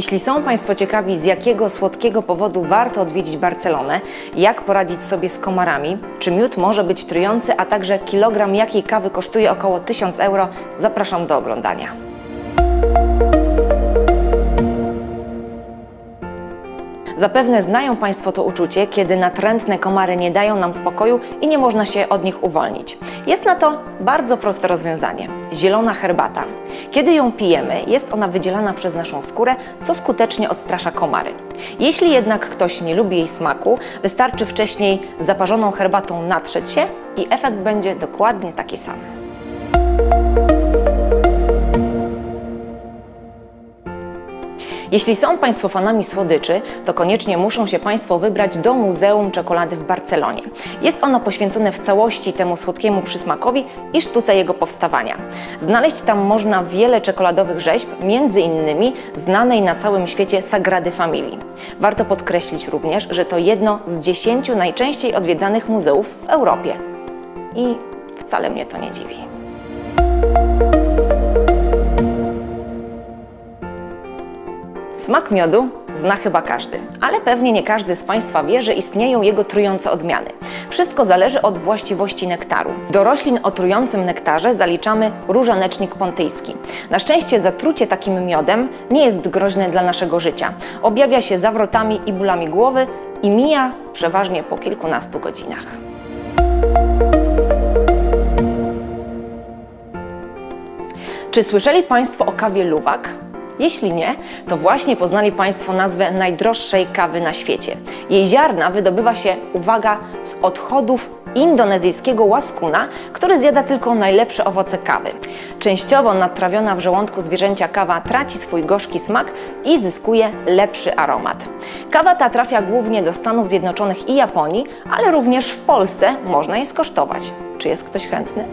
Jeśli są Państwo ciekawi, z jakiego słodkiego powodu warto odwiedzić Barcelonę, jak poradzić sobie z komarami, czy miód może być trujący, a także kilogram jakiej kawy kosztuje około 1000 euro, zapraszam do oglądania. Zapewne znają Państwo to uczucie, kiedy natrętne komary nie dają nam spokoju i nie można się od nich uwolnić. Jest na to bardzo proste rozwiązanie zielona herbata. Kiedy ją pijemy, jest ona wydzielana przez naszą skórę, co skutecznie odstrasza komary. Jeśli jednak ktoś nie lubi jej smaku, wystarczy wcześniej zaparzoną herbatą natrzeć się i efekt będzie dokładnie taki sam. Jeśli są Państwo fanami słodyczy, to koniecznie muszą się Państwo wybrać do Muzeum Czekolady w Barcelonie. Jest ono poświęcone w całości temu słodkiemu przysmakowi i sztuce jego powstawania. Znaleźć tam można wiele czekoladowych rzeźb, między innymi znanej na całym świecie Sagrady Familii. Warto podkreślić również, że to jedno z dziesięciu najczęściej odwiedzanych muzeów w Europie. I wcale mnie to nie dziwi. Smak miodu zna chyba każdy, ale pewnie nie każdy z Państwa wie, że istnieją jego trujące odmiany. Wszystko zależy od właściwości nektaru. Do roślin o trującym nektarze zaliczamy różanecznik pontyjski. Na szczęście zatrucie takim miodem nie jest groźne dla naszego życia. Objawia się zawrotami i bólami głowy i mija przeważnie po kilkunastu godzinach. Czy słyszeli Państwo o kawie luwak? Jeśli nie, to właśnie poznali Państwo nazwę najdroższej kawy na świecie. Jej ziarna wydobywa się, uwaga, z odchodów indonezyjskiego łaskuna, który zjada tylko najlepsze owoce kawy. Częściowo natrawiona w żołądku zwierzęcia kawa traci swój gorzki smak i zyskuje lepszy aromat. Kawa ta trafia głównie do Stanów Zjednoczonych i Japonii, ale również w Polsce można jej skosztować. Czy jest ktoś chętny?